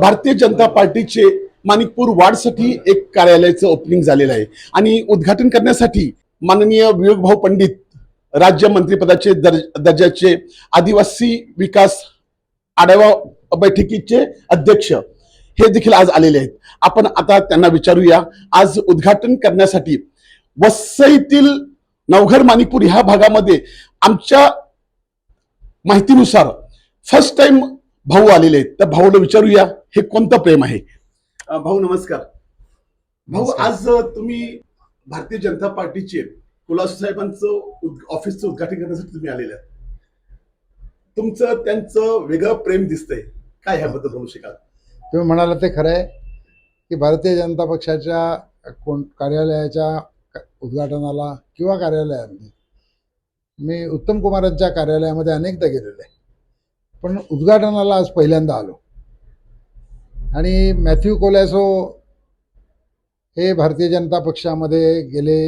भारतीय जनता पार्टीचे माणिकपूर वाढसाठी एक कार्यालयाचं ओपनिंग झालेलं आहे. आणि उद्घाटन करण्यासाठी माननीय विवेकभाऊ पंडित राज्य मंत्रिपदाचे दर्ज दर्जाचे आदिवासी विकास आढावा बैठकीचे अध्यक्ष हे देखील आज आलेले आहेत. आपण आता त्यांना विचारूया आज उद्घाटन करण्यासाठी वसईतील नवघर माणिकपूर ह्या भागामध्ये आमच्या माहितीनुसार फर्स्ट टाइम भाऊ आलेले आहेत. त्या भाऊला विचारूया. हे कोणतं प्रेम आहे? भाऊ नमस्कार. भाऊ. आज तुम्ही भारतीय जनता पार्टीचे कुलास साहेबांचं ऑफिसचं उद्घाटन करण्यासाठी तुम्ही आलेले आहात. तुमचं त्यांचं वेगळं प्रेम दिसतंय. काय ह्याबद्दल बोलू शकाल? तुम्ही म्हणाला ते खरं आहे की भारतीय जनता पक्षाच्या कोण कार्यालयाच्या उद्घाटनाला किंवा कार्यालयामध्ये मी उत्तम कुमारांच्या कार्यालयामध्ये अनेकदा गेलेलो आहे. पण उद्घाटनाला आज पहिल्यांदा आलो. आणि मॅथ्यू कोलॅसो हे भारतीय जनता पक्षामध्ये गेले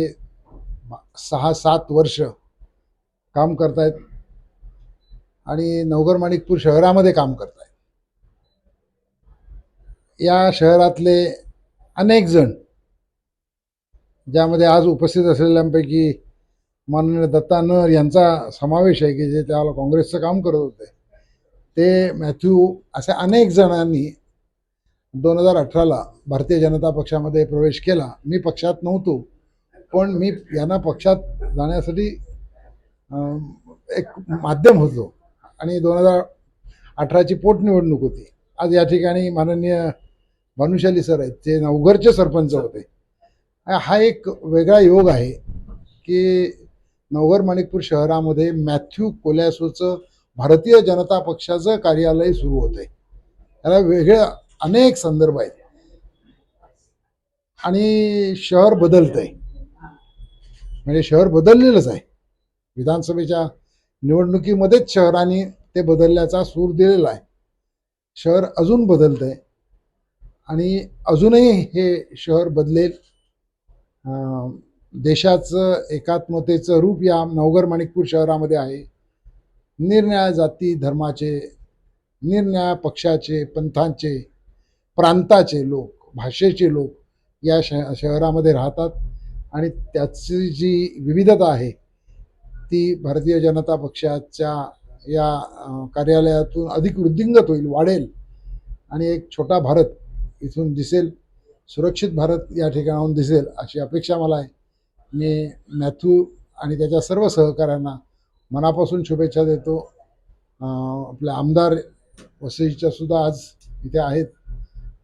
सहा सात वर्ष काम करतायत आणि नवगर माणिकपूर शहरामध्ये काम करतायत. या शहरातले अनेक जण ज्यामध्ये आज उपस्थित असलेल्यांपैकी माननीय दत्ता नर यांचा समावेश आहे की जे त्याला काँग्रेसचं काम करत होते ते मॅथ्यू असे अनेक जणांनी दोन हजार अठराला भारतीय जनता पक्षामध्ये प्रवेश केला. मी पक्षात नव्हतो पण मी यांना पक्षात जाण्यासाठी एक माध्यम होतो. आणि दोन हजार अठराची पोटनिवडणूक होती. आज या ठिकाणी माननीय भानुशाली सर आहेत ते नवघरचे सरपंच होते. हा एक वेगळा योग आहे की नवघर माणिकपूर शहरामध्ये मॅथ्यू कोल्यासोचं भारतीय जनता पक्षाचं कार्यालय सुरू होतं आहे त्याला वेगळ्या अनेक संदर्भ आहेत. आणि शहर बदलत आहे म्हणजे शहर बदललेलंच आहे. विधानसभेच्या निवडणुकीमध्येच शहराने ते बदलल्याचा सूर दिलेला आहे. शहर अजून बदलत आहे आणि अजूनही हे शहर बदलेल. देशाचं एकात्मतेचं रूप या नवगर माणिकपूर शहरामध्ये आहे. निरनिळ्या जाती धर्माचे निरनिळ्या पक्षाचे पंथांचे प्रांताचे लोक भाषेचे लोक या श शहरामध्ये राहतात. आणि त्याची जी विविधता आहे ती भारतीय जनता पक्षाच्या या कार्यालयातून अधिक वृद्धिंगत होईल वाढेल. आणि एक छोटा भारत इथून दिसेल सुरक्षित भारत या ठिकाणाहून दिसेल अशी अपेक्षा मला आहे. मी मॅथ्यू आणि त्याच्या सर्व सहकाऱ्यांना मनापासून शुभेच्छा देतो. आपले आमदार वसईच्या सुद्धा आज इथे आहेत.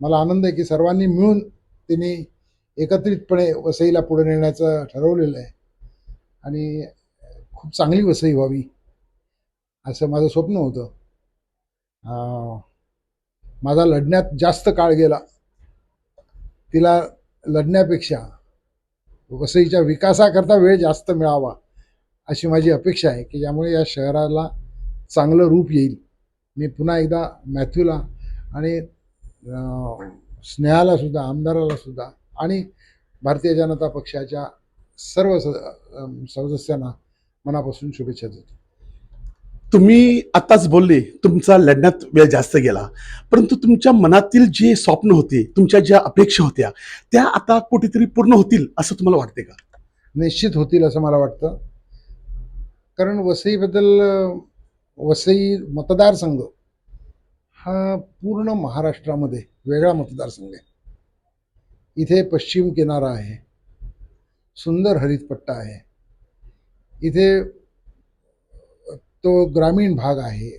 मला आनंद आहे की सर्वांनी मिळून त्यांनी एकत्रितपणे वसईला पुढे नेण्याचं ठरवलेलं आहे. आणि खूप चांगली वसई व्हावी असं माझं स्वप्न होतं. माझा लढण्यात जास्त काळ गेला. तिला लढण्यापेक्षा वसईच्या विकासाकरता वेळ जास्त मिळावा अशी माझी अपेक्षा आहे की ज्यामुळे या शहराला चांगलं रूप येईल. मी पुन्हा एकदा मॅथ्यूला आणि स्नेहाला सुद्धा आमदाराला सुद्धा आणि भारतीय जनता पक्षाच्या सर्व सदस्यांना मनापासून शुभेच्छा देतो. तुम्ही आताच बोलले तुमचा लढण्यात वेळ जास्त गेला परंतु तुमच्या मनातील जे स्वप्न होते तुमच्या ज्या अपेक्षा होत्या त्या आता कुठेतरी पूर्ण होतील असं तुम्हाला वाटते का? निश्चित होतील असं मला वाटतं. कारण वसईबद्दल वसई मतदारसंघ हा पूर्ण महाराष्ट्रामध्ये वेगळा मतदारसंघ आहे. इथे पश्चिम किनारा आहे सुंदर हरितपट्टा आहे. इथे तो ग्रामीण भाग आहे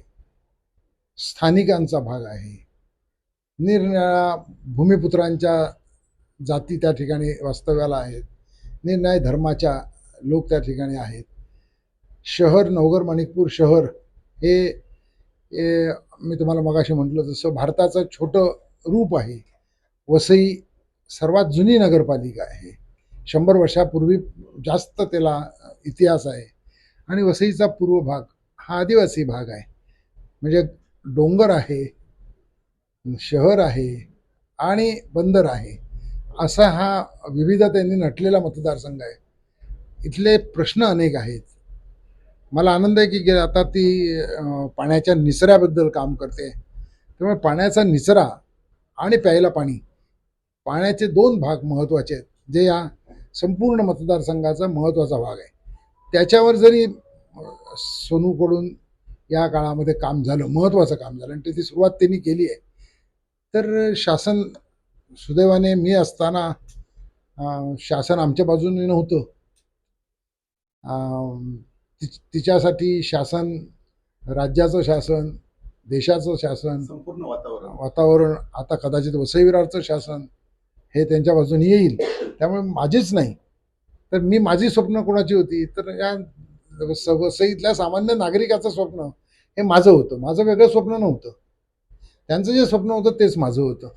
स्थानिकांचा भाग आहे. निरनिळ्या भूमिपुत्रांच्या जाती त्या ठिकाणी वास्तव्याला आहेत. निर्णय धर्माच्या लोक त्या ठिकाणी आहेत. शहर नवगर माणिकपूर शहर हे हे मी तुम्हाला मगाशी म्हटलं तसं भारताचं छोटं रूप आहे वसई सर्वात जुनी नगरपालिका आहे. शंभर वर्षापूर्वी जास्त त्याला इतिहास आहे. आणि वसईचा पूर्व भाग हा आदिवासी भाग आहे. म्हणजे डोंगर आहे शहर आहे आणि बंदर आहे. असा हा विविधतेने नटलेला मतदारसंघ आहे. इथले प्रश्न अनेक आहेत. मला आनंद आहे की आता ती पाण्याच्या निचऱ्याबद्दल काम करते. त्यामुळे पाण्याचा निचरा आणि प्यायला पाणी पाण्याचे दोन भाग महत्त्वाचे आहेत. जे या संपूर्ण मतदारसंघाचा महत्त्वाचा भाग आहे. त्याच्यावर जरी सोनूकडून या काळामध्ये काम झालं महत्त्वाचं काम झालं आणि त्याची सुरुवात त्यांनी केली आहे तर शासन सुदैवाने मी असताना शासन आमच्या बाजूने नव्हतं. ति- तिच्यासाठी शासन राज्याचं शासन देशाचं शासन संपूर्ण वातावरण. वातावरण आता कदाचित वसई विरारचं शासन हे त्यांच्या बाजूने येईल. त्यामुळे माझीच नाही. तर मी माझी स्वप्न कोणाची होती? तर या स- वसईतल्या सामान्य नागरिकाचं स्वप्न हे माझं होतं. माझं वेगळं स्वप्न नव्हतं. त्यांचं जे स्वप्न होतं तेच माझं होतं.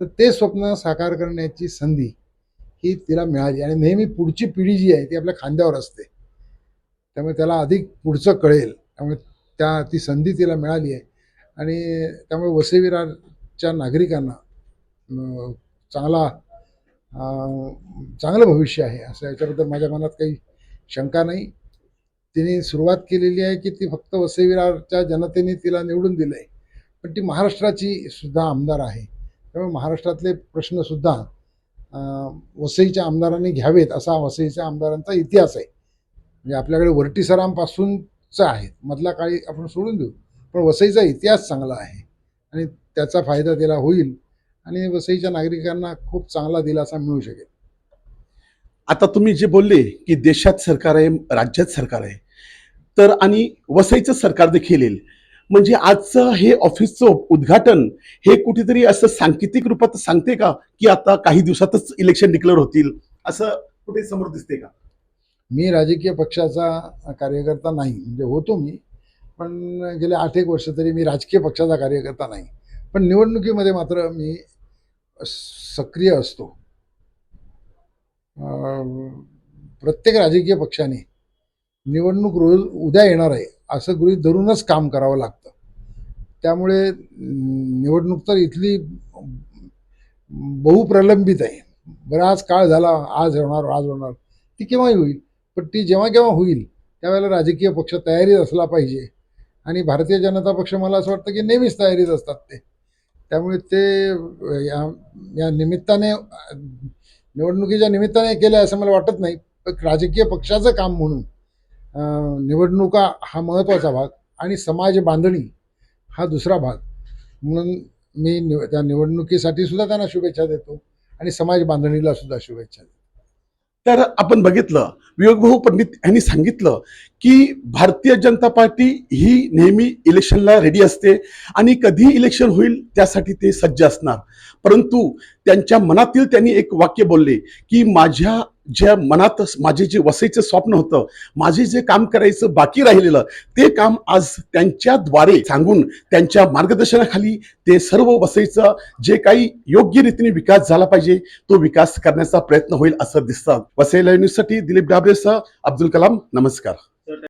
तर ते स्वप्न साकार करण्याची संधी ही तिला मिळाली. आणि नेहमी पुढची पिढी जी आहे ती आपल्या खांद्यावर असते. त्यामुळे त्याला अधिक पुढचं कळेल. त्यामुळे त्या ती संधी तिला मिळाली आहे. आणि त्यामुळे वसई विरारच्या नागरिकांना चांगला चांगलं भविष्य आहे. असं याच्याबद्दल माझ्या मनात काही शंका नाही. तिने सुरुवात केलेली आहे की ती फक्त वसई विरारच्या जनतेने तिला निवडून दिलं आहे पण ती महाराष्ट्राची सुद्धा आमदार आहे. त्यामुळे महाराष्ट्रातले प्रश्नसुद्धा वसईच्या आमदारांनी घ्यावेत असा वसईच्या आमदारांचा इतिहास आहे. म्हणजे आपल्याकडे वरटीसरांपासूनचा आहे. मधला काळी आपण सोडून देऊ. पण वसईचा इतिहास चांगला आहे. आणि त्याचा फायदा त्याला होईल. आणि वसईच्या नागरिकांना खूप चांगला दिलासा मिळू शकेल. आता तुम्ही जे बोलले की देशात सरकार आहे राज्यात सरकार आहे. तर आणि वसईचं सरकार देखील येईल. म्हणजे आजचं हे ऑफिसचं उद्घाटन हे कुठेतरी असं सांकेतिक रूपात सांगते का? की आता काही दिवसातच इलेक्शन डिक्लेअर होतील. असं कुठे समोर दिसते का? मी राजकीय पक्षाचा कार्यकर्ता नाही म्हणजे होतो मी पण गेले आठ एक वर्ष तरी मी राजकीय पक्षाचा कार्यकर्ता नाही. पण निवडणुकीमध्ये मात्र मी सक्रिय असतो. प्रत्येक राजकीय पक्षाने निवडणूक रोज उद्या येणार आहे असं गृहीत धरूनच काम करावं लागतं. त्यामुळे निवडणूक तर इथली बहुप्रलंबित आहे. बराच काळ झाला आज होणार आज होणार ती केव्हाही होईल. पण ती जेव्हा केव्हा होईल त्यावेळेला राजकीय पक्ष तयारीत असला पाहिजे. आणि भारतीय जनता पक्ष मला असं वाटतं की नेहमीच तयारीत असतात ते. त्यामुळे ते या या निमित्ताने निवडणुकीच्या निमित्ताने केलं असं मला वाटत नाही. पण राजकीय पक्षाचं काम म्हणून निवडणुका हा महत्त्वाचा भाग आणि समाज बांधणी हा दुसरा भाग. म्हणून मी निव त्या निवडणुकीसाठी सुद्धा त्यांना शुभेच्छा देतो आणि समाज बांधणीला सुद्धा शुभेच्छा देतो. तर आपण बघितलं विवेकभाऊ पंडित यांनी सांगितलं की भारतीय जनता पार्टी ही नेहमी इलेक्शनला रेडी असते आणि कधी इलेक्शन होईल त्यासाठी ते सज्ज असणार. परंतु त्यांच्या मनातील त्यांनी एक वाक्य बोलले की माझ्या ज्या मनात माझे जे वसईचं स्वप्न होतं माझे जे काम करायचं बाकी राहिलेलं ते काम आज त्यांच्याद्वारे सांगून त्यांच्या मार्गदर्शनाखाली ते सर्व वसईचं जे काही योग्य रीतीने विकास झाला पाहिजे तो विकास करण्याचा प्रयत्न होईल असं दिसतं. वसई लाईव्ह न्यूजसाठी दिलीप सर अब्दुल कलाम नमस्कार.